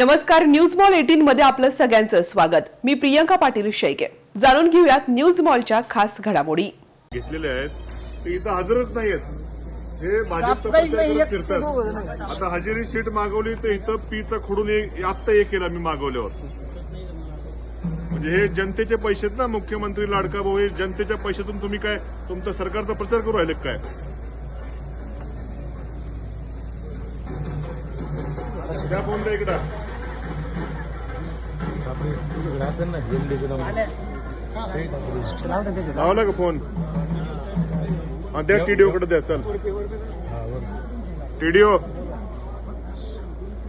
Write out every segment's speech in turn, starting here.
नमस्कार news mall eighteen मध्ये आपलं सगळ्यांचं स्वागत. मी प्रियंका पाटील शेळके. जाणून घेऊयात न्यूज मॉलच्या खास घडामोडी. घेतलेले आहेत. ते इथं हजरच नाहीयेत. हे भाजपचा प्रचार करत दोघं नाही. फिरतात आता हजेरी शीट मागवली तर इथं पीचा खोडून एक- आत्ता एक केला मी मागवल्यावर. म्हणजे हे जनतेचे पैसे आहेत ना मुख्यमंत्री लाडका भाऊ हे जनतेच्या पैशातून तुम्ही काय तुमचा सरकारचा प्रचार करू राहिले काय? त्या फोन द्या इकडं. लावला का फोन? हा द्या टीडीओ कडे द्या चल. टीडीओ.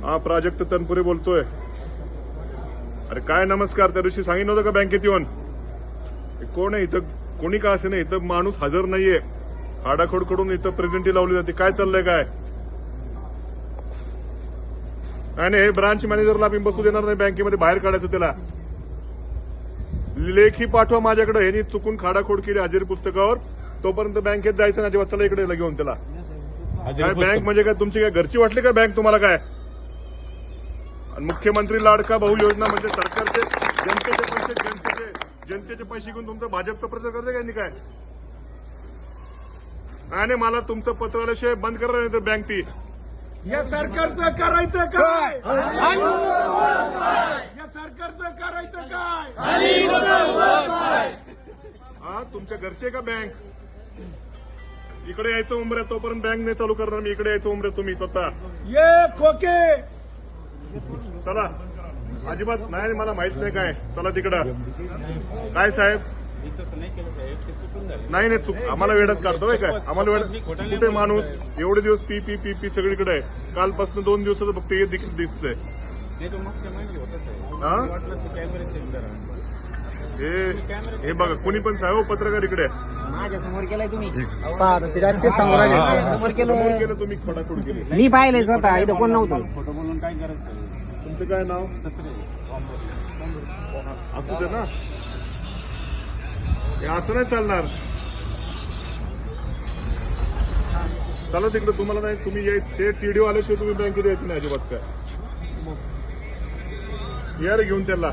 हा प्राजक्त तनपुरे बोलतोय. अरे काय नमस्कार त्या दिवशी सांगितलं होतं का बँकेत येऊन? कोण आहे इथं? कोणी का असे नाही? इथं माणूस हजर नाहीये. हाडाखोडकडून इथं प्रेझेंटी लावली जाते. काय चाललंय काय? आणि हे ब्रांच मॅनेजरला मी बसू देणार नाही बँकेमध्ये बाहेर काढायचं त्याला. लेखी पाठवा माझ्याकडे ह्यांनी चुकून खाडाखोड केली हजेरी पुस्तकावर. तोपर्यंत बँकेत जायचं ना जेव्हा चला इकडे घेऊन त्याला. काय बँक म्हणजे काय तुमची काय घरची वाटली का बँक तुम्हाला काय? आणि मुख्यमंत्री लाडका भाऊ योजना म्हणजे सरकारचे जनतेचे पैसे जनतेचे जनतेचे पैसे घेऊन तुमचा भाजपचा प्रचार करते काय काय? आणि मला तुमचं पत्र आल्याशिवाय बंद करा नाही तर बँक ती. या सरकारचं करायचं काय? या सरकारचं करायचं काय? हा तुमच्या घरचे का बँक इकडे यायचं उमऱ्या तोपर्यंत बँक नाही चालू करणार. मी इकडे यायचं उमऱ्या तुम्ही स्वतः. ये खोके! चला. अजिबात नाही मला माहीत नाही काय. चला तिकडं. काय साहेब? नाही नाही चुक आम्हाला वेळात काढतोय काय आम्हाला वेळ कुठे माणूस एवढे दिवस पी पी पी पी सगळीकडे आहे. कालपासून दोन दिवसाचं फक्त हे दिस- दिसतंय. हा? हे हे बघा कोणी पण साहेब हो, पत्रकार इकडे. माझ्यासमोर केलाय तुम्ही. समोर केलं तुम्ही खोडाखोड केली. मी पाहिलंय स्वतः इथं कोण नव्हतं? तुमचं काय नाव? असू दे ना. असं नाही चालणार. चला तिकडे तुम्हाला नाही तुम्ही ते टीडीओ आल्याशिवाय तुम्ही बँकेत यायचं नाही अजिबात काय. या रे घेऊन त्याला.